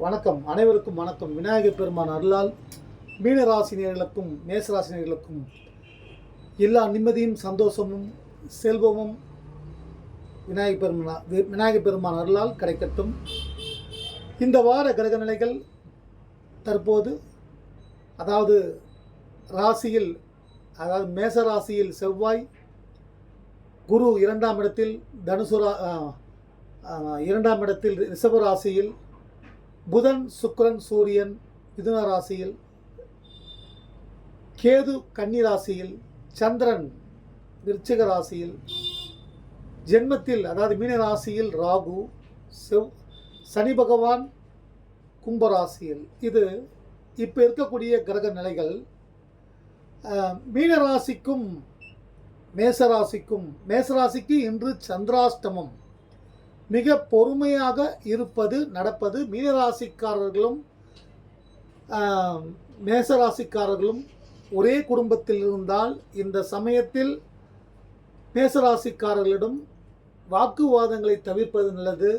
வணக்கம். அனைவருக்கும் வணக்கம். விநாயகர் பெருமான் அருளால் மீனராசினியர்களுக்கும் மேசராசினியர்களுக்கும் எல்லா நிம்மதியும் சந்தோஷமும் செல்வமும் விநாயகர் பெருமான் வி- விநாயகர் பெருமான் அருளால் கிடைக்கட்டும். இந்த வார கிரக நிலைகள் தற்போது அதாவது ராசியில் அதாவது மேச ராசியில் செவ்வாய் குரு இரண்டாம் இடத்தில் தனுசுரா இரண்டாம் இடத்தில் ரிஷப ராசியில் புதன் சுக்கிரன் சூரியன் மிதுன ராசியில் கேது கன்னி ராசியில் சந்திரன் விருச்சிக ராசியில் ஜென்மத்தில் அதாவது மீன ராசியில் ராகு செவ் சனி பகவான் கும்பராசியில் இது இப்போ இருக்கக்கூடிய கிரக நிலைகள். மீனராசிக்கும் மீன ராசிக்கும் மேசராசிக்கும் மேசராசிக்கு இன்று சந்திராஷ்டமம். மிக பொறுமையாக இருப்பது நடப்பது மீனராசிக்காரர்களும் மேசராசிக்காரர்களும் ஒரே குடும்பத்தில் இருந்தால் இந்த சமயத்தில் மேசராசிக்காரர்களிடம் வாக்குவாதங்களை தவிர்ப்பது நல்லது.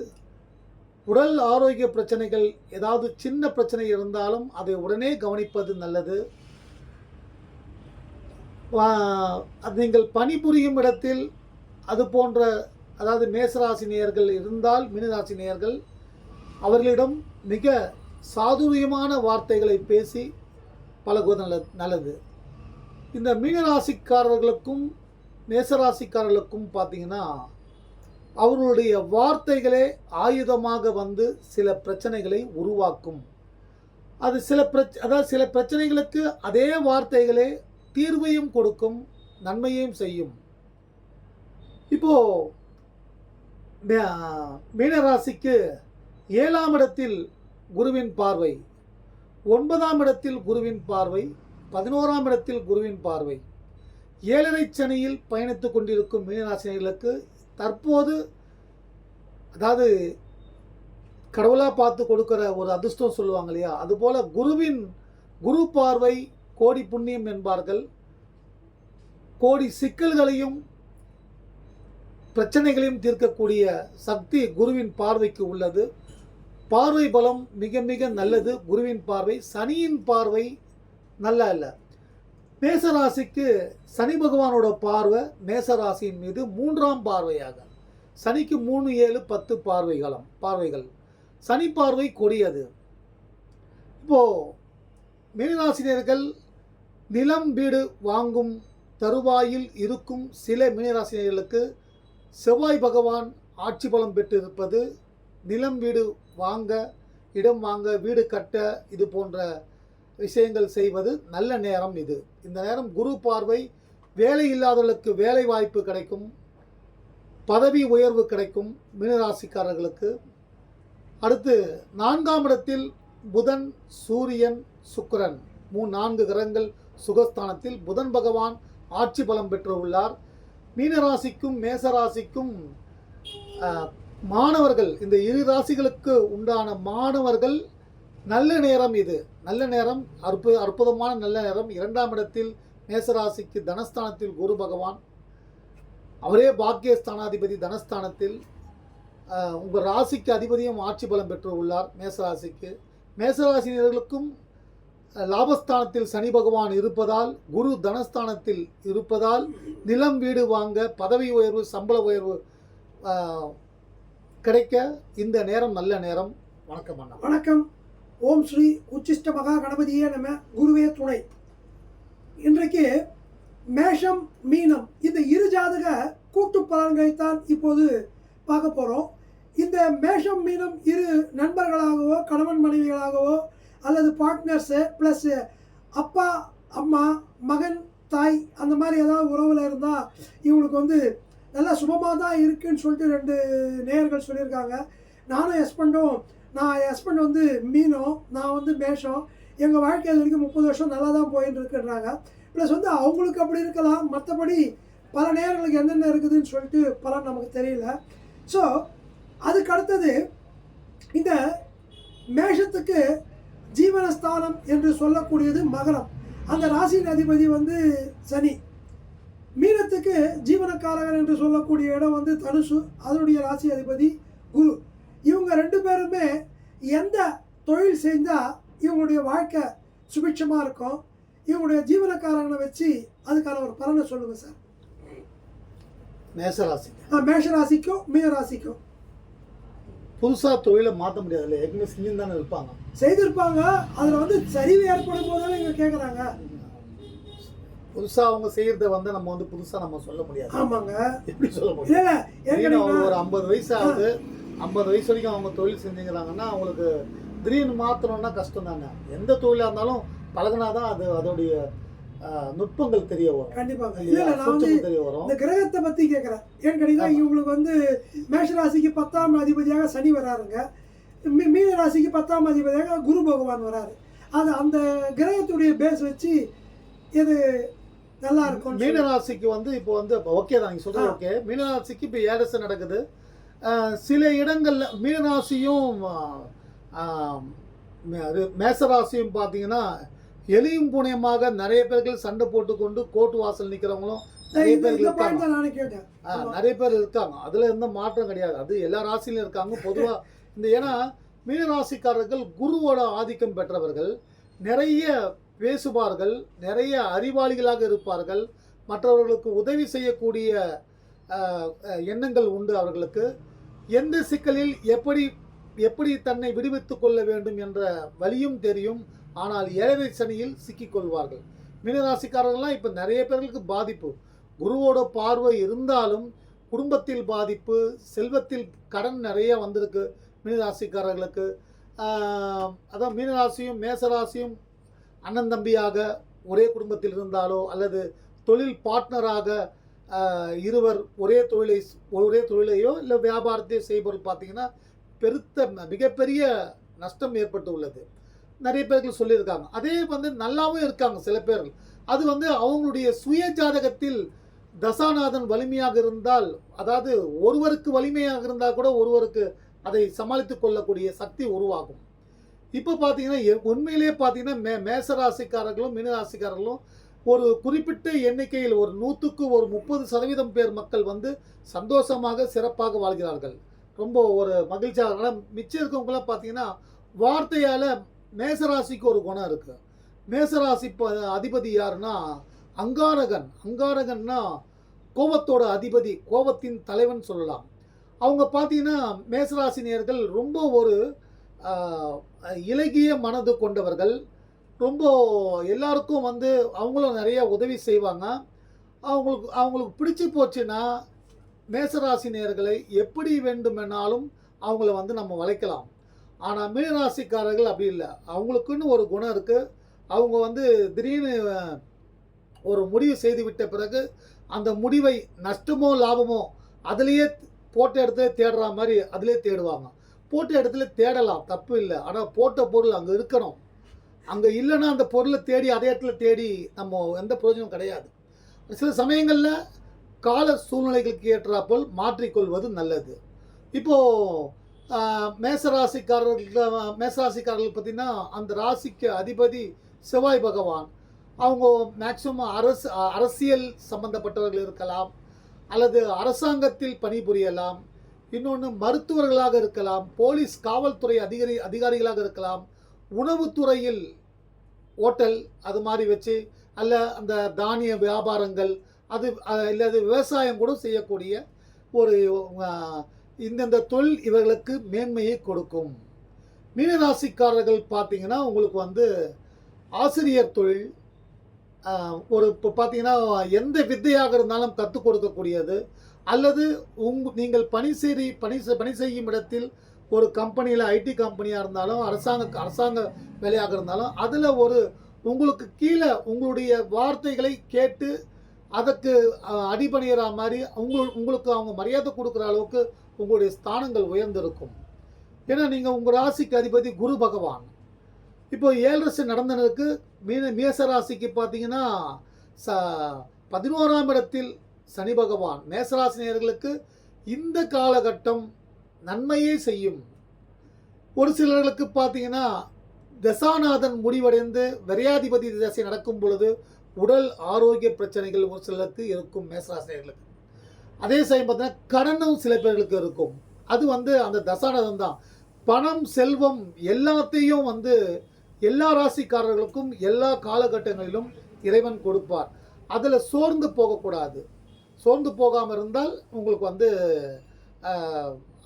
உடல் ஆரோக்கிய பிரச்சனைகள் ஏதாவது சின்ன பிரச்சனை இருந்தாலும் அதை உடனே கவனிப்பது நல்லது. அது நீங்கள் பணிபுரியும் இடத்தில் அது போன்ற அதாவது மேசராசி நேயர்கள் இருந்தால் மினராசி நேயர்கள் அவர்களிடம் மிக சாதுரியமான வார்த்தைகளை பேசி பழகுவது நல்ல நல்லது. இந்த மீனராசிக்காரர்களுக்கும் மேசராசிக்காரர்களுக்கும் பார்த்தீங்கன்னா அவர்களுடைய வார்த்தைகளே ஆயுதமாக வந்து சில பிரச்சனைகளை உருவாக்கும். அது சில பிரச் அதாவது சில பிரச்சனைகளுக்கு அதே வார்த்தைகளே தீர்வையும் கொடுக்கும் நன்மையையும் செய்யும். இப்போது மீனராசிக்கு ஏழாம் இடத்தில் குருவின் பார்வை ஒன்பதாம் இடத்தில் குருவின் பார்வை பதினோராம் இடத்தில் குருவின் பார்வை. ஏழரை சனியில் பயணித்துக் கொண்டிருக்கும் மீனராசினர்களுக்கு தற்போது அதாவது கடவுளாக பார்த்து கொடுக்குற ஒரு அதிர்ஷ்டம் சொல்லுவாங்க இல்லையா? அதுபோல் குருவின் குரு பார்வை கோடி புண்ணியம் என்பார்கள். கோடி சிக்கல்களையும் பிரச்சனைகளையும் தீர்க்கக்கூடிய சக்தி குருவின் பார்வைக்கு உள்ளது. பார்வை பலம் மிக மிக நல்லது. குருவின் பார்வை சனியின் பார்வை நல்ல அல்ல மேசராசிக்கு சனி பகவானோட பார்வை மேசராசியின் மீது மூன்றாம் பார்வையாக. சனிக்கு மூணு ஏழு பத்து பார்வைகளம் பார்வைகள். சனி பார்வை கொடியது. இப்போது மீனராசினியர்கள் நிலம் வீடு வாங்கும் தருவாயில் இருக்கும் சில மீனராசினியர்களுக்கு செவ்வாய் பகவான் ஆட்சி பலம் பெற்றிருப்பது நிலம் வீடு வாங்க இடம் வாங்க வீடு கட்ட இது போன்ற விஷயங்கள் செய்வது நல்ல நேரம் இது. இந்த நேரம் குரு பார்வை வேலை இல்லாதவர்களுக்கு வேலை வாய்ப்பு கிடைக்கும் பதவி உயர்வு கிடைக்கும் மீனராசிக்காரர்களுக்கு. அடுத்து நான்காம் இடத்தில் புதன் சூரியன் சுக்கரன். மூ நான்கு கிரகங்கள் சுகஸ்தானத்தில் புதன் பகவான் ஆட்சி பலம் பெற்று உள்ளார். மீனராசிக்கும் மேசராசிக்கும் மாணவர்கள் இந்த இரு ராசிகளுக்கு உண்டான மாணவர்கள் நல்ல நேரம் இது. நல்ல நேரம் அற்பு அற்புதமான நல்ல நேரம். இரண்டாம் இடத்தில் மேசராசிக்கு தனஸ்தானத்தில் குரு பகவான். அவரே பாக்கியஸ்தானாதிபதி தனஸ்தானத்தில். உங்கள் ராசிக்கு அதிபதியும் ஆட்சி பலம் பெற்று உள்ளார் மேசராசிக்கு. மேசராசினியர்களுக்கும் லாபஸ்தானத்தில் சனி பகவான் இருப்பதால் குரு தனஸ்தானத்தில் இருப்பதால் நிலம் வீடு வாங்க பதவி உயர்வு சம்பள உயர்வு கிடைக்க இந்த நேரம் நல்ல நேரம். வணக்கம் அண்ணா. வணக்கம். ஓம் ஸ்ரீ உச்சிஷ்ட மகா கணபதியே நம்ம குருவே துணை. இன்றைக்கு மேஷம் மீனம் இந்த இரு ஜாதக கூட்டு பலன்களைத்தான் இப்போது பார்க்க போகிறோம் இந்த மேஷம் மீனம் இரு நண்பர்களாகவோ கணவன் மனைவிகளாகவோ அல்லது பார்ட்னர்ஸு ப்ளஸ்ஸு அப்பா அம்மா மகன் தாய் அந்த மாதிரி ஏதாவது உறவில் இருந்தால் இவங்களுக்கு வந்து நல்லா சுபமாக தான் இருக்குன்னு சொல்லிட்டு ரெண்டு நேயர்கள் சொல்லியிருக்காங்க. நானும் ஹஸ்பண்டும் நான் ஹஸ்பண்ட் வந்து மீனும் நான் வந்து மேஷம். எங்கள் வாழ்க்கையில் வரைக்கும் முப்பது வருஷம் நல்லா தான் போயின்னு இருக்குன்றாங்க ப்ளஸ் வந்து அவங்களுக்கு அப்படி இருக்கலாம். மற்றபடி பல நேரங்களுக்கு என்னென்ன இருக்குதுன்னு சொல்லிட்டு பலன் நமக்கு தெரியல. ஸோ அதுக்கு அடுத்தது இந்த மேஷத்துக்கு ஜீவனஸ்தானம் என்று சொல்லக்கூடியது மகரம். அந்த ராசியின் அதிபதி வந்து சனி. மீனத்துக்கு ஜீவனக்காரகர் என்று சொல்லக்கூடிய இடம் வந்து தனுசு. அதனுடைய ராசி அதிபதி குரு. இவங்க ரெண்டு பேருமே எந்த தொழில் செஞ்சால் இவங்களுடைய வாழ்க்கை சுபிட்சமாக இருக்கும்? இவங்களுடைய ஜீவனக்காரங்களை வச்சு அதுக்கான ஒரு பலனை சொல்லுங்கள் சார். மேசராசிக்கு. ஆ, மேஷ ராசிக்கும் மீன ராசிக்கும் புதுசாக தொழிலை மாற்ற முடியாதுல்ல ஏற்கனவே செஞ்சு தானே இருப்பாங்க. செய்திருப்பாங்க. அதில் வந்து சரிவு ஏற்படும் போதானே இங்கே கேட்குறாங்க புதுசா அவங்க செய்யறத வந்து நம்ம வந்து புதுசா நம்ம சொல்ல முடியாது. ஆமாங்க. எப்படி சொல்ல இல்லை முடியும் இல்லை அவங்க ஒரு ஐம்பது வயசு ஆகுது ஐம்பது வயசு வரைக்கும் அவங்க தொழில் செஞ்சுக்கிறாங்கன்னா அவங்களுக்கு திடீர்னு மாற்றணும்னா கஷ்டம் தானே எந்த தொழிலாக இருந்தாலும் பழகுனாதான் அது அதோடைய நுட்பங்கள் தெரிய வரும். கண்டிப்பாங்க இல்லை நான் வந்து இந்த கிரகத்தை பற்றி கேட்குறேன் ஏன்னு கேட்டீங்கன்னா. இவங்களுக்கு வந்து மேஷ ராசிக்கு பத்தாம் அதிபதியாக சனி வராருங்க. மீன ராசிக்கு பத்தாம் அதிபதியாக குரு பகவான் வராரு. அது அந்த கிரகத்துடைய பேஸ் வச்சு இது நல்லா இருக்கும் மீனராசிக்கு வந்து இப்போ வந்து ஓகே தான் நீங்க சொல்றது ஆ. ஓகே மீனராசிக்கு இப்போ ஏழரசு நடக்குது. சில இடங்கள்ல மீனராசியும் மேசராசியும் பார்த்தீங்கன்னா எலியும் புனியமாக நிறைய பேர்கள் சண்டை போட்டுக்கொண்டு கோர்ட் வாசல் நிற்கிறவங்களும் நிறைய இருக்காங்க. பேர் இருக்காங்க. அதுல எந்த மாற்றம் கிடையாது. அது எல்லா ராசியிலும் இருக்காங்க. பொதுவா இந்த ஏன்னா மீனராசிக்காரர்கள் குருவோட ஆதிக்கம் பெற்றவர்கள். நிறைய பேசுவார்கள். நிறைய அறிவாளிகளாக இருப்பார்கள். மற்றவர்களுக்கு உதவி செய்யக்கூடிய எண்ணங்கள் உண்டு அவர்களுக்கு. எந்த சிக்கலில் எப்படி எப்படி தன்னை விடுவித்துக் கொள்ள வேண்டும் என்ற வழியும் தெரியும். ஆனால் ஏழரை சனியில் சிக்கிக் கொள்வார்கள். மீனராசிக்காரர்கள்லாம் இப்போ நிறைய பேர்களுக்கு பாதிப்பு. குருவோட பார்வை இருந்தாலும் குடும்பத்தில் பாதிப்பு செல்வத்தில் கடன் நிறைய வந்திருக்கு மீனராசிக்காரர்களுக்கு. அதான் மீனராசியும் மேசராசியும் அண்ணன் தம்பியாக ஒரே குடும்பத்தில் இருந்தாலோ அல்லது தொழில் பார்ட்னராக இருவர் ஒரே தொழிலை ஒரே தொழிலையோ இல்லை வியாபாரத்தையோ செய்பவர்கள் பார்த்தீங்கன்னா பெருத்த மிகப்பெரிய நஷ்டம் ஏற்பட்டு உள்ளது. நிறைய பேர்கள் சொல்லியிருக்காங்க. அதே வந்து நல்லாவும் இருக்காங்க சில பேர் அது வந்து அவங்களுடைய சுய ஜாதகத்தில் தசாநாதன் வலிமையாக இருந்தால் அதாவது ஒருவருக்கு வலிமையாக இருந்தால் கூட ஒருவருக்கு அதை சமாளித்துக் கொள்ளக்கூடிய சக்தி உருவாகும். இப்போ பார்த்தீங்கன்னா எ- உண்மையிலேயே பார்த்தீங்கன்னா மே மேசராசிக்காரர்களும் மீனராசிக்காரர்களும் ஒரு குறிப்பிட்ட எண்ணிக்கையில் ஒரு நூற்றுக்கு ஒரு முப்பது சதவீதம் பேர் மக்கள் வந்து சந்தோஷமாக சிறப்பாக வாழ்கிறார்கள். ரொம்ப ஒரு மகிழ்ச்சியாக. ஆனால் மிச்சம் இருக்கவங்களாம் பார்த்தீங்கன்னா வார்த்தையால் மேசராசிக்கு ஒரு குணம் இருக்குது மேசராசி அதிபதி யாருன்னா அங்காரகன். அங்காரகன்னா கோபத்தோட அதிபதி கோபத்தின் தலைவன் சொல்லலாம். அவங்க பார்த்தீங்கன்னா மேசராசினியர்கள் ரொம்ப ஒரு இலகிய மனது கொண்டவர்கள். ரொம்ப எல்லாருக்கும் வந்து அவங்களும் நிறைய உதவி செய்வாங்க. அவங்களுக்கு அவங்களுக்கு பிடிச்சி போச்சுன்னா மேசராசினியர்களை எப்படி வேண்டுமென்னாலும் அவங்கள வந்து நம்ம வளைக்கலாம். ஆனால் மீனராசிக்காரர்கள் அப்படி இல்லை. அவங்களுக்குன்னு ஒரு குணம் இருக்குது அவங்க வந்து திடீர்னு ஒரு முடிவு செய்து விட்ட பிறகு அந்த முடிவை நஷ்டமோ லாபமோ அதுலேயே போட்ட இடத்துல தேடுற மாதிரி அதிலே தேடுவாங்க. போட்ட இடத்துல தேடலாம். தப்பு இல்லை. ஆனால் போட்ட பொருள் அங்கே இருக்கணும். அங்கே இல்லைன்னா அந்த பொருளை தேடி அதே இடத்துல தேடி நம்ம எந்த பிரயோஜனம் கிடையாது. சில சமயங்களில் கால சூழ்நிலைகளுக்கு ஏற்றாப்போல் மாற்றிக்கொள்வது நல்லது. இப்போது மேசராசிக்காரர்களுக்கு மேசராசிக்காரர்கள் பார்த்தீங்கன்னா அந்த ராசிக்கு அதிபதி செவ்வாய் பகவான். அவங்க மேக்சிமம் அரசு அரசியல் சம்பந்தப்பட்டவர்கள் இருக்கலாம் அல்லது அரசாங்கத்தில் பணிபுரியலாம். இன்னொன்று மருத்துவர்களாக இருக்கலாம் போலீஸ் காவல்துறை அதிகாரி அதிகாரிகளாக இருக்கலாம். உணவுத்துறையில் ஓட்டல் அது மாதிரி வச்சு அல்ல அந்த தானிய வியாபாரங்கள் அது இல்லாது விவசாயம் கூட செய்யக்கூடிய ஒரு இந்தந்த தொழில் இவர்களுக்கு மேன்மையை கொடுக்கும். மீனராசிக்காரர்கள் பார்த்தீங்கன்னா உங்களுக்கு வந்து ஆசிரியர் தொழில் ஒரு இப்போ பார்த்தீங்கன்னா எந்த வித்தையாக இருந்தாலும் கற்றுக் கொடுக்கக்கூடியது. அல்லது உங் நீங்கள் பணி செய்தி பணி பணி செய்யும் இடத்தில் ஒரு கம்பெனியில் ஐடி கம்பெனியாக இருந்தாலும் அரசாங்க அரசாங்க வேலையாக இருந்தாலும் அதில் ஒரு உங்களுக்கு கீழே உங்களுடைய வார்த்தைகளை கேட்டு அதற்கு அடிபணிகிற மாதிரி உங்கள் உங்களுக்கு அவங்க மரியாதை கொடுக்குற அளவுக்கு உங்களுடைய ஸ்தானங்கள் உயர்ந்திருக்கும். ஏன்னா நீங்கள் உங்கள் ராசிக்கு அதிபதி குரு பகவான். இப்போ ஏழரசு நடந்தனுக்கு மீன மேச ராசிக்கு பார்த்தீங்கன்னா ச பதினோராம் இடத்தில் சனி பகவான். மேசராசினியர்களுக்கு இந்த காலகட்டம் நன்மையே செய்யும். ஒரு சிலர்களுக்கு பார்த்தீங்கன்னா தசாநாதன் முடிவடைந்து விரையாதிபதி தசை நடக்கும் பொழுது உடல் ஆரோக்கிய பிரச்சனைகள் ஒரு சிலருக்கு இருக்கும் மேசராசிரியர்களுக்கு அதே சமயம் பார்த்தீங்கன்னா கடனும் சில பேர்களுக்கு இருக்கும். அது வந்து அந்த தசானதம் தான். பணம் செல்வம் எல்லாத்தையும் வந்து எல்லா ராசிக்காரர்களுக்கும் எல்லா காலகட்டங்களிலும் இறைவன் கொடுப்பார். அதில் சோர்ந்து போகக்கூடாது. சோர்ந்து போகாமல் இருந்தால் உங்களுக்கு வந்து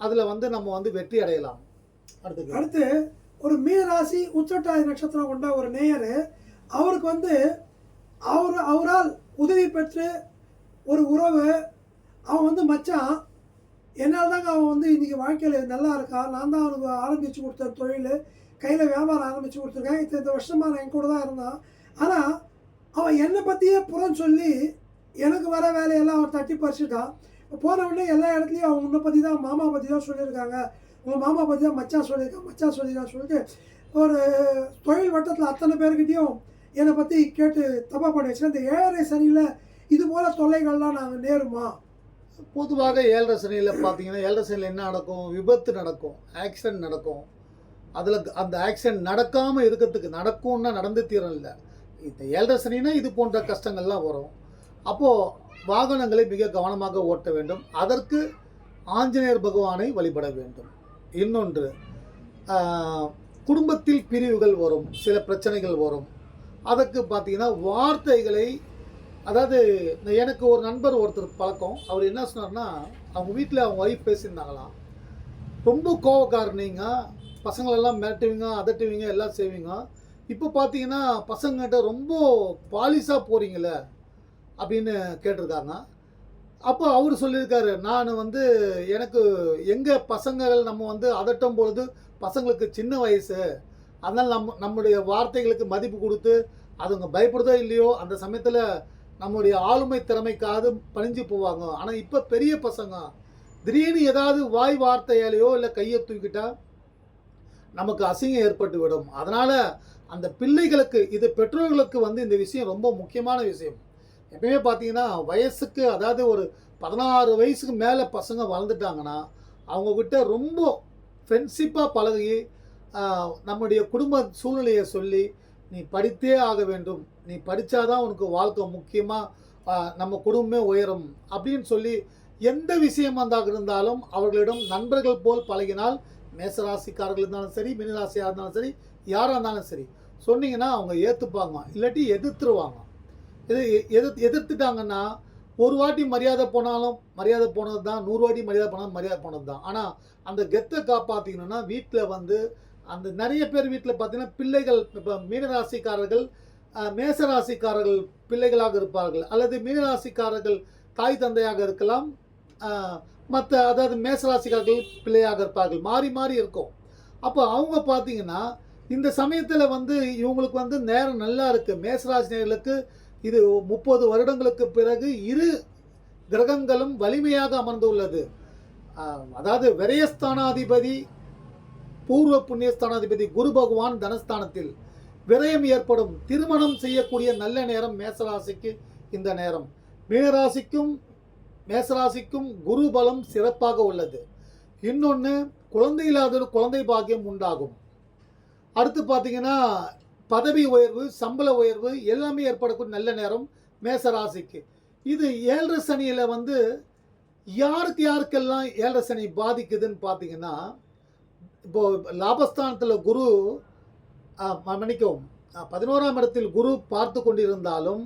அதில் வந்து நம்ம வந்து வெற்றி அடையலாம். அடுத்து அடுத்து ஒரு மீனராசி உச்சட்டாதி நட்சத்திரம் கொண்ட ஒரு நேயர் அவருக்கு வந்து அவர் அவரால் உதவி பெற்று ஒரு உறவு அவன் வந்து மச்சான். என்னால் தாங்க அவன் வந்து இன்றைக்கி வாழ்க்கையில் நல்லா இருக்கான் நான் தான் அவனுக்கு ஆரம்பித்து கொடுத்த தொழில் கையில் வியாபாரம் ஆரம்பித்து கொடுத்துருக்கேன். இத்தனை இந்த வருஷமாக நான் என் கூட தான் இருந்தான். ஆனால் அவன் என்னை பற்றியே புறம் சொல்லி எனக்கு வர வேலையெல்லாம் அவன் தட்டி பறிச்சுட்டான் போன உடனே எல்லா இடத்துலையும் அவன் உன்னை பற்றி தான் மாமா பற்றி தான் சொல்லியிருக்காங்க. உங்கள் மாமா பற்றி தான் மச்சான் சொல்லியிருக்கான் மச்சா சொல்லியிருக்கான் சொல்லிட்டு ஒரு தொழில் வட்டத்தில் அத்தனை பேர்கிட்டையும் என்னை பற்றி கேட்டு தப்பாக பண்ணி இந்த ஏழரை சனியில் இது போல் தொல்லைகள்லாம் நாங்கள் நேருமா? பொதுவாக ஏழரை சனியில் பார்த்தீங்கன்னா ஏழரை சனியில் என்ன நடக்கும்? விபத்து நடக்கும். ஆக்சிடென்ட் நடக்கும். அதில் அந்த ஆக்சிடென்ட் நடக்காமல் இருக்கிறதுக்கு நடக்கும்னா நடந்து தீரம் இல்லை. இந்த ஏழரை சனினா இது போன்ற கஷ்டங்கள்லாம் வரும். அப்போது வாகனங்களை மிக கவனமாக ஓட்ட வேண்டும். அதற்கு ஆஞ்சநேயர் பகவானை வழிபட வேண்டும். இன்னொன்று குடும்பத்தில் பிரிவுகள் வரும். சில பிரச்சனைகள் வரும். அதற்கு பார்த்தீங்கன்னா வார்த்தைகளை அதாவது எனக்கு ஒரு நண்பர் ஒருத்தர் பழக்கம். அவர் என்ன சொன்னார்னா அவங்க வீட்டில் அவங்க ஒய்ஃப் பேசியிருந்தாங்களாம் ரொம்ப கோவக்காரர் பசங்களெல்லாம் மிரட்டுவீங்க அதட்டுவீங்க எல்லாம் செய்வீங்க. இப்போ பார்த்தீங்கன்னா பசங்கள்கிட்ட ரொம்ப பாலிஷாக போகிறீங்கள அப்படின்னு கேட்டிருக்காங்க. அப்போ அவர் சொல்லியிருக்காரு நான் வந்து எனக்கு எங்கள் பசங்கள் நம்ம வந்து அதட்டும் பொழுது பசங்களுக்கு சின்ன வயசு அதனால் நம்ம நம்முடைய வார்த்தைகளுக்கு மதிப்பு கொடுத்து அதுங்க பயப்படுதோ இல்லையோ அந்த சமயத்தில் நம்முடைய ஆளுமை திறமைக்காவது பணிஞ்சு போவாங்க. ஆனால் இப்போ பெரிய பசங்க திடீர்னு ஏதாவது வாய் வார்த்தையாலேயோ இல்லை கையை தூக்கிட்டால் நமக்கு அசிங்கம் ஏற்பட்டு விடும் அதனால் அந்த பிள்ளைகளுக்கு இது பெற்றோர்களுக்கு வந்து இந்த விஷயம் ரொம்ப முக்கியமான விஷயம். எப்பயுமே பார்த்தீங்கன்னா வயசுக்கு அதாவது ஒரு பதினாறு வயசுக்கு மேலே பசங்க வளர்ந்துட்டாங்கன்னா அவங்கக்கிட்ட ரொம்ப ஃப்ரெண்ட்ஷிப்பாக பழகி நம்முடைய குடும்ப சூழ்நிலையை சொல்லி நீ படித்தே ஆக வேண்டும். நீ படித்தாதான் உனக்கு வாழ்க்கை முக்கியமாக நம்ம குடும்பமே உயரும். அப்படின்னு சொல்லி எந்த விஷயம் இருந்தாக இருந்தாலும் அவர்களிடம் நண்பர்கள் போல் பழகினால் மேசராசிக்காரர்கள் இருந்தாலும் சரி மினராசியாக இருந்தாலும் சரி யாராக இருந்தாலும் சரி சொன்னீங்கன்னா அவங்க ஏற்றுப்பாங்க இல்லாட்டி எதிர்த்துருவாங்க இது எது எதிர்த்துட்டாங்கன்னா ஒரு வாட்டி மரியாதை போனாலும் மரியாதை போனது தான் நூறு வாட்டி மரியாதை போனாலும் மரியாதை போனது தான் ஆனால் அந்த கெத்தை காப்பாற்றிக்கணும்னா வீட்டில் வந்து அந்த நிறைய பேர் வீட்டில் பார்த்தீங்கன்னா பிள்ளைகள் இப்போ மீனராசிக்காரர்கள் மேசராசிக்காரர்கள் பிள்ளைகளாக இருப்பார்கள். அல்லது மீனராசிக்காரர்கள் தாய் தந்தையாக இருக்கலாம். மற்ற அதாவது மேசராசிக்காரர்கள் பிள்ளையாக இருப்பார்கள். மாறி மாறி இருக்கும். அப்போ அவங்க பார்த்தீங்கன்னா இந்த சமயத்தில் வந்து இவங்களுக்கு வந்து நேரம் நல்லா இருக்குது மேசராசினர்களுக்கு இது முப்பது வருடங்களுக்கு பிறகு இரு கிரகங்களும் வலிமையாக அமர்ந்துள்ளது அதாவது விரயஸ்தானாதிபதி பூர்வ புண்ணியஸ்தானாதிபதி குரு பகவான் தனஸ்தானத்தில் விரயம் ஏற்படும் திருமணம் செய்யக்கூடிய நல்ல நேரம் மேசராசிக்கு இந்த நேரம். மீனராசிக்கும் மேசராசிக்கும் குரு பலம் சிறப்பாக உள்ளது. இன்னொன்று குழந்தை இல்லாத குழந்தை பாக்கியம் உண்டாகும். அடுத்து பார்த்தீங்கன்னா பதவி உயர்வு சம்பள உயர்வு எல்லாமே ஏற்படக்கூடிய நல்ல நேரம் மேசராசிக்கு. இது ஏழரை சனியில் வந்து யாருக்கு யாருக்கெல்லாம் ஏழரை சனி பாதிக்குதுன்னு பார்த்தீங்கன்னா இப்போது லாபஸ்தானத்தில் குரு ஆ, மன்னிக்கவும் பதினோராம் இடத்தில் குரு பார்த்து கொண்டிருந்தாலும்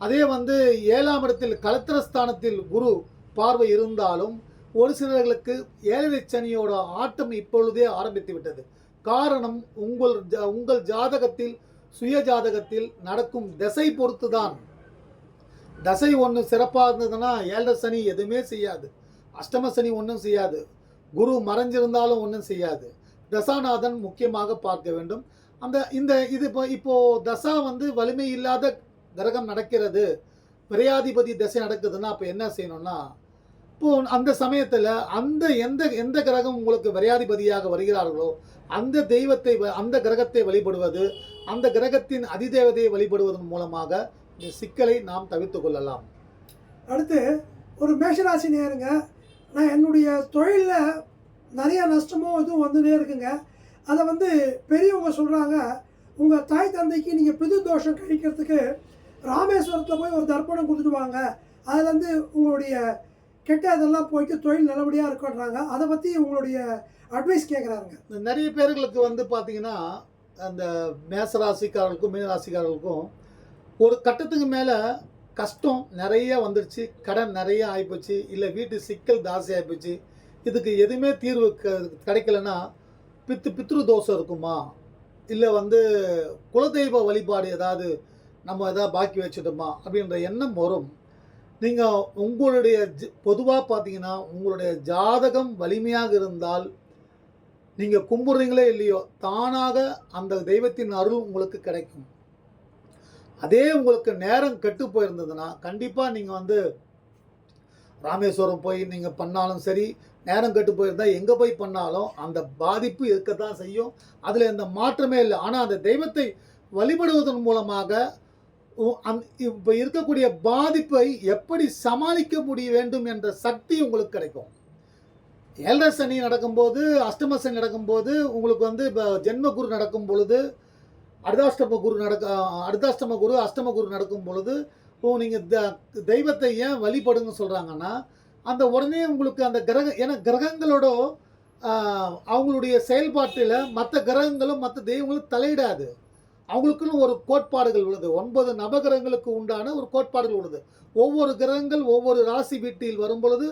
அதே வந்து ஏழாம் இடத்தில் கலத்திரஸ்தானத்தில் குரு பார்வை இருந்தாலும் ஒரு சிலர்களுக்கு ஏழரை சனியோட ஆட்டம் இப்பொழுதே ஆரம்பித்து விட்டது. காரணம் உங்கள் ஜா- உங்கள் ஜாதகத்தில் சுய ஜாதகத்தில் நடக்கும் திசை பொறுத்து தான் தசை ஒன்று சிறப்பாக இருந்ததுன்னா ஏழரை சனி எதுவுமே செய்யாது. அஷ்டம சனி ஒன்றும் செய்யாது. குரு மறைஞ்சிருந்தாலும் ஒன்றும் செய்யாது. தசாநாதன் முக்கியமாக பார்க்க வேண்டும். அந்த இந்த இது இப்போ இப்போ தசா வந்து வலிமை இல்லாத கிரகம் நடக்கிறது. பிரயாதிபதி தசை நடக்குதுன்னா அப்போ என்ன செய்யணும்னா இப்போ அந்த சமயத்தில் அந்த எந்த எந்த கிரகம் உங்களுக்கு விரையாதிபதியாக வருகிறார்களோ அந்த தெய்வத்தை வ- அந்த கிரகத்தை வழிபடுவது அந்த கிரகத்தின் அதிதேவதையை வழிபடுவதன் மூலமாக இந்த சிக்கலை நாம் தவிர்த்து கொள்ளலாம். அடுத்து ஒரு மேஷராசி நேருங்க நான் என்னுடைய தொழிலில் நிறைய நஷ்டமும் இதுவும் வந்துனே இருக்குங்க. அதை வந்து பெரியவங்க சொல்கிறாங்க உங்கள் தாய் தந்தைக்கு நீங்கள் பிது தோஷம் கழிக்கிறதுக்கு ராமேஸ்வரத்தில் போய் ஒரு தர்ப்பணம் கொடுத்துடுவாங்க அதுலேருந்து வந்து உங்களுடைய கெட்ட இதெல்லாம் போயிட்டு தொழில் நல்லபடியாக இருக்குன்றாங்க அதை பற்றி உங்களுடைய அட்வைஸ் கேட்குறாங்க நிறைய பேர்களுக்கு வந்து பார்த்தீங்கன்னா அந்த மேச மீனராசிக்காரர்களுக்கும் ஒரு கட்டத்துக்கு மேலே கஷ்டம் நிறைய வந்துடுச்சு கடன் நிறைய ஆகிப்போச்சு இல்லை வீட்டு சிக்கல் ஜாஸ்தி ஆகிப்போச்சு இதுக்கு எதுவுமே தீர்வு க கிடைக்கலன்னா பித்து பித்ரு தோஷம் இருக்குமா? இல்லை வந்து குலதெய்வ வழிபாடு ஏதாவது நம்ம எதாவது பாக்கி வச்சுட்டோமா? அப்படின்ற எண்ணம் வரும். நீங்கள் உங்களுடைய பொதுவாக பார்த்தீங்கன்னா உங்களுடைய ஜாதகம் வலிமையாக இருந்தால் நீங்கள் கும்பிட்றீங்களே இல்லையோ தானாக அந்த தெய்வத்தின் அருள் உங்களுக்கு கிடைக்கும். அதே உங்களுக்கு நேரம் கெட்டு போயிருந்ததுன்னா கண்டிப்பாக நீங்கள் வந்து ராமேஸ்வரம் போய் நீங்கள் பண்ணாலும் சரி நேரம் கெட்டு போயிருந்தா எங்கே போய் பண்ணாலும் அந்த பாதிப்பு இருக்கத்தான் செய்யும். அதில் எந்த மாற்றமே இல்லை. ஆனால் அந்த தெய்வத்தை வழிபடுவதன் மூலமாக அந் இப்போ இருக்கக்கூடிய பாதிப்பை எப்படி சமாளிக்க முடிய வேண்டும் என்ற சக்தி உங்களுக்கு கிடைக்கும். ஏழரை சனி நடக்கும்போது அஷ்டம சனி நடக்கும்போது உங்களுக்கு வந்து இப்போ ஜென்ம குரு நடக்கும் பொழுது அர்தாஷ்டம குரு நடக்க அர்தாஷ்டம குரு அஷ்டம குரு நடக்கும் பொழுது ஓ நீங்கள் த தெய்வத்தை ஏன் வழிபடுங்க சொல்கிறாங்கன்னா அந்த உடனே உங்களுக்கு அந்த கிரக ஏன்னா கிரகங்களோட அவங்களுடைய செயல்பாட்டில் மற்ற கிரகங்களும் மற்ற தெய்வங்களும் தலையிடாது. அவங்களுக்குன்னு ஒரு கோட்பாடுகள் உள்ளது. ஒன்பது நவகிரகங்களுக்கு உண்டான ஒரு கோட்பாடுகள் உள்ளது. ஒவ்வொரு கிரகங்கள் ஒவ்வொரு ராசி வீட்டில் வரும் பொழுது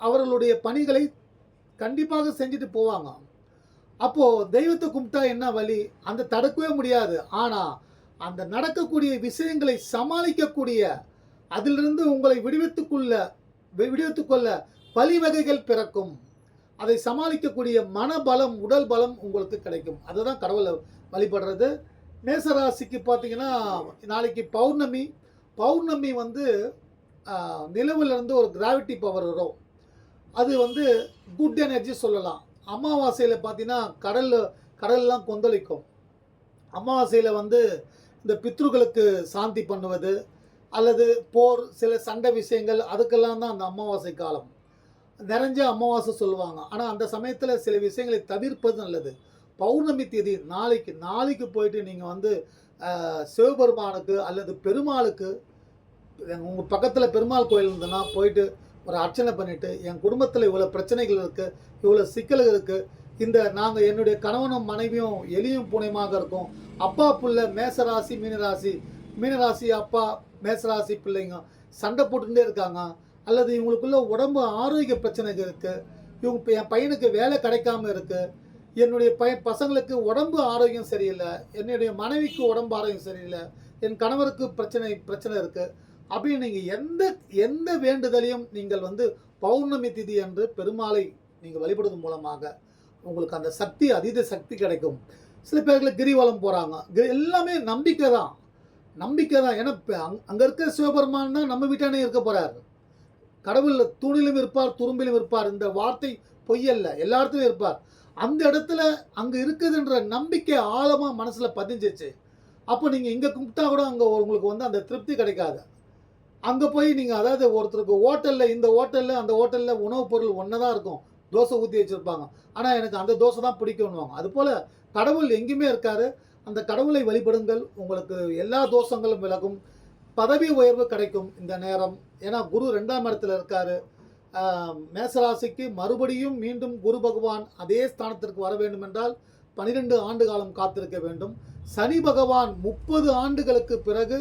அவர்களுடைய பணிகளை கண்டிப்பாக செஞ்சுட்டு போவாங்க அப்போது தெய்வத்தை கும்பிட்டா என்ன வழி அந்த தடுக்கவே முடியாது. ஆனால் அந்த நடக்கக்கூடிய விஷயங்களை சமாளிக்கக்கூடிய அதிலிருந்து உங்களை விடுவித்துக்குள்ள வி- விடுவித்துக்கொள்ள வழிவகைகள் பிறக்கும். அதை சமாளிக்கக்கூடிய மனபலம் உடல் பலம் உங்களுக்கு கிடைக்கும். அதுதான் கடவுளை வழிபடுறது. மேசராசிக்கு பார்த்தீங்கன்னா நாளைக்கு பௌர்ணமி. பௌர்ணமி வந்து ஆஹ், நிலவுலேருந்து ஒரு கிராவிட்டி பவர் வரும். அது வந்து குட் எனர்ஜி சொல்லலாம். அமாவாசையில் பார்த்தீங்கன்னா கடலில் கடல்லாம் கொந்தளிக்கும். அமாவாசையில் வந்து இந்த பித்ருக்களுக்கு சாந்தி பண்ணுவது அல்லது போர் சில சண்டை விஷயங்கள் அதுக்கெல்லாம் தான் அந்த அமாவாசை காலம். நிறைஞ்ச அமாவாசை சொல்லுவாங்க. ஆனால் அந்த சமயத்தில் சில விஷயங்களை தவிர்ப்பது நல்லது. பௌர்ணமி தேதி நாளைக்கு நாளைக்கு போயிட்டு நீங்கள் வந்து சிவபெருமானுக்கு அல்லது பெருமாளுக்கு உங்கள் பக்கத்தில் பெருமாள் கோயில் இருந்ததுன்னா போயிட்டு ஒரு அர்ச்சனை பண்ணிவிட்டு என் குடும்பத்தில் இவ்வளோ பிரச்சனைகள் இருக்குது இவ்வளோ சிக்கல்கள் இருக்குது இந்த நாங்கள் என்னுடைய கணவனும் மனைவியும் எளியும் புனையமாக இருக்கோம். அப்பா பிள்ளை மேசராசி மீனராசி மீனராசி அப்பா மேசராசி பிள்ளைங்க சண்டை போட்டுகிட்டே இருக்காங்க. அல்லது இவங்களுக்குள்ள உடம்பு ஆரோக்கிய பிரச்சனைகள் இருக்குது இவங்க என் பையனுக்கு வேலை கிடைக்காம இருக்குது என்னுடைய பைய பசங்களுக்கு உடம்பு ஆரோக்கியம் சரியில்லை. என்னுடைய மனைவிக்கு உடம்பு ஆரோக்கியம் சரியில்லை. என் கணவருக்கு பிரச்சனை பிரச்சனை இருக்குது அப்படின்னு நீங்கள் எந்த எந்த வேண்டுதலையும் நீங்கள் வந்து பௌர்ணமி திதி என்று பெருமாளை நீங்கள் வழிபடுவதன் மூலமாக உங்களுக்கு அந்த சக்தி அதீத சக்தி கிடைக்கும். சில பேர்கள் கிரிவலம் போகிறாங்க எல்லாமே நம்பிக்கை தான். நம்பிக்கை தான். ஏன்னா அங்கே இருக்கிற சிவபெருமான் தான் நம்ம வீட்டானே இருக்க போகிறார் கடவுள் தூணிலும் இருப்பார் துரும்பிலும் இருப்பார். இந்த வார்த்தை பொய்யல்ல எல்லா இடத்துலையும் இருப்பார். அந்த இடத்துல அங்கே இருக்குதுன்ற நம்பிக்கை ஆழமாக மனசில் பதிஞ்சிச்சு அப்போ நீங்கள் இங்கே கும்பிட்டா கூட அங்கே உங்களுக்கு வந்து அந்த திருப்தி கிடைக்காது. அங்கே போய் நீங்கள் அதாவது ஒருத்தருக்கு ஹோட்டலில் இந்த ஹோட்டலில் அந்த ஹோட்டலில் உணவுப் பொருள் ஒன்று தான் இருக்கும். தோசை ஊற்றி வச்சுருப்பாங்க. ஆனால் எனக்கு அந்த தோசை தான் பிடிக்கும்னுவாங்க. அதுபோல் கடவுள் எங்கேயுமே இருக்கார். அந்த கடவுளை வழிபடுங்கள். உங்களுக்கு எல்லா தோஷங்களும் விலகும். பதவி உயர்வு கிடைக்கும் இந்த நேரம். ஏன்னா குரு ரெண்டாம் இடத்துல இருக்கார். மேசராசிக்கு மறுபடியும் மீண்டும் குரு பகவான் அதே ஸ்தானத்திற்கு வர வேண்டும் என்றால் பனிரெண்டு ஆண்டு காலம் காத்திருக்க வேண்டும். சனி பகவான் முப்பது ஆண்டுகளுக்கு பிறகு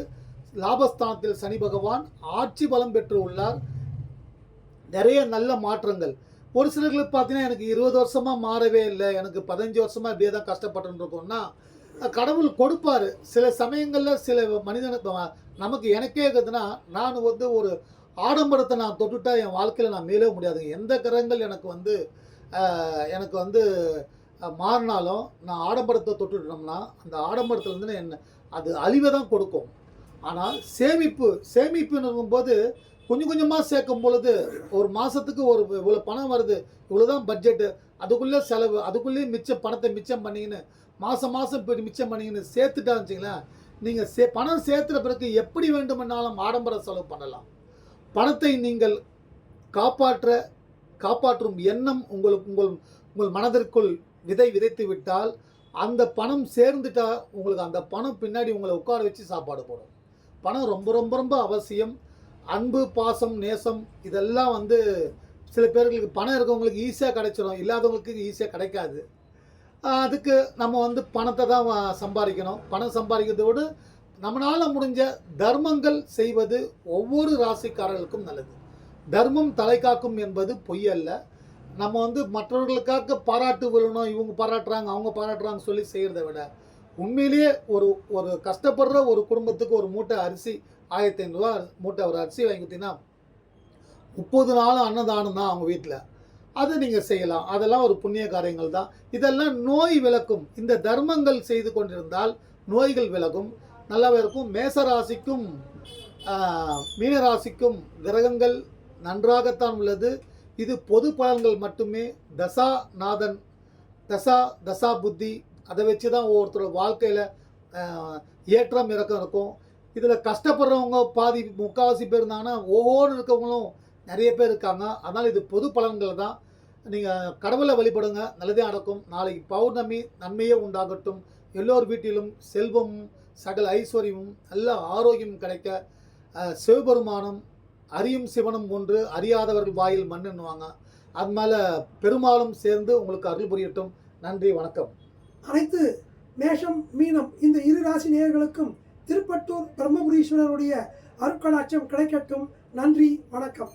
லாபஸ்தானத்தில் சனி பகவான் ஆட்சி பலம் பெற்று உள்ளார். நிறைய நல்ல மாற்றங்கள். ஒரு சிலர்களுக்கு பார்த்தீங்கன்னா எனக்கு இருபது வருஷமாக மாறவே இல்லை. எனக்கு பதினஞ்சு வருஷமாக இப்படியே தான் கஷ்டப்பட்டுன்னு இருக்கோம்னா கடவுள் கொடுப்பார். சில சமயங்களில் சில மனிதனுக்கு நமக்கு எனக்கே இருக்குதுன்னா நான் வந்து ஒரு ஆடம்பரத்தை நான் தொட்டுட்டா என் வாழ்க்கையில் நான் மீளவே முடியாதுங்க எந்த கிரகங்கள் எனக்கு வந்து எனக்கு வந்து மாறினாலும் நான் ஆடம்பரத்தை தொட்டுட்டோம்னா அந்த ஆடம்பரத்துலேருந்து என்ன அது அழிவை தான் கொடுக்கும். ஆனால் சேமிப்பு சேமிப்புன்னு போது கொஞ்சம் கொஞ்சமாக சேர்க்கும் பொழுது ஒரு மாதத்துக்கு ஒரு இவ்வளோ பணம் வருது இவ்வளோ தான் பட்ஜெட்டு அதுக்குள்ளே செலவு அதுக்குள்ளேயே மிச்சம் பணத்தை மிச்சம் பண்ணிங்கன்னு மாதம் மாதம் இப்படி மிச்சம் பண்ணிங்கன்னு சேர்த்துட்டா வச்சிங்களேன் நீங்கள் சே பணம் சேர்த்துற பிறகு எப்படி வேண்டுமென்னாலும் ஆடம்பர செலவு பண்ணலாம். பணத்தை நீங்கள் காப்பாற்ற காப்பாற்றும் எண்ணம் உங்களுக்கு உங்கள் உங்கள் மனதிற்குள் விதை விதைத்து விட்டால் அந்த பணம் சேர்ந்துட்டா உங்களுக்கு அந்த பணம் பின்னாடி உங்களை உட்கார வச்சு சாப்பாடு போடும். பணம் ரொம்ப ரொம்ப ரொம்ப அவசியம். அன்பு பாசம் நேசம் இதெல்லாம் வந்து சில பேர்களுக்கு பணம் இருக்கவங்களுக்கு ஈஸியாக கிடைச்சிடும் இல்லாதவங்களுக்கு ஈஸியாக கிடைக்காது. அதுக்கு நம்ம வந்து பணத்தை தான் சம்பாதிக்கணும். பணம் சம்பாதிக்கிறதோடு நம்மளால் முடிஞ்ச தர்மங்கள் செய்வது ஒவ்வொரு ராசிக்காரர்களுக்கும் நல்லது. தர்மம் தலை காக்கும் என்பது பொய் அல்ல. நம்ம வந்து மற்றவர்களுக்காக பாராட்டு விழணும். இவங்க பாராட்டுறாங்க அவங்க பாராட்டுறாங்க சொல்லி செய்கிறத விட உண்மையிலேயே ஒரு ஒரு கஷ்டப்படுற ஒரு குடும்பத்துக்கு ஒரு மூட்டை அரிசி ஆயிரத்தி ஐநூறுரூவா மூட்டை ஒரு அரிசி வாங்கி கொடுத்தீங்கன்னா முப்பது நாளும் அன்னதானம் தான் அவங்க வீட்டில் அதை நீங்கள் செய்யலாம். அதெல்லாம் ஒரு புண்ணிய காரியங்கள் தான். இதெல்லாம் நோய் விலக்கும் இந்த தர்மங்கள் செய்து கொண்டிருந்தால் நோய்கள் விலகும். நல்லாவே இருக்கும். மேசராசிக்கும் மீனராசிக்கும் கிரகங்கள் நன்றாகத்தான் உள்ளது. இது பொது பலன்கள் மட்டுமே. தசா நாதன் தசா தசா புத்தி அதை வச்சு தான் ஒவ்வொருத்தரோட வாழ்க்கையில் ஏற்றம் இறக்கம் இருக்கும். இதில் கஷ்டப்படுறவங்க பாதி முக்கால்வாசி பேர் இருந்தாங்கன்னா ஒவ்வொரு இருக்கவங்களும் நிறைய பேர் இருக்காங்க. அதனால் இது பொது பலன்கள் தான். நீங்கள் கடவுளை வழிபடுங்க. நல்லதே நடக்கும். நாளைக்கு பௌர்ணமி நன்மையே உண்டாகட்டும். எல்லோர் வீட்டிலும் செல்வமும் சகல ஐஸ்வர்யமும் நல்ல ஆரோக்கியம் கிடைக்க சிவபெருமானம் சிவபெருமானும் அறியும் சிவனும் ஒன்று அறியாதவர்கள் வாயில் மண்ணுன்னுவாங்க அது மேலே பெருமாளும் சேர்ந்து உங்களுக்கு அருள் புரியட்டும். நன்றி வணக்கம். அனைத்து மேஷம் மீனம் இந்த இரு ராசி நேயர்களுக்கும் திருப்பட்டூர் பிரம்மபுரீஸ்வரருடைய அருட்கடாட்சம் கிடைக்கட்டும். நன்றி வணக்கம்.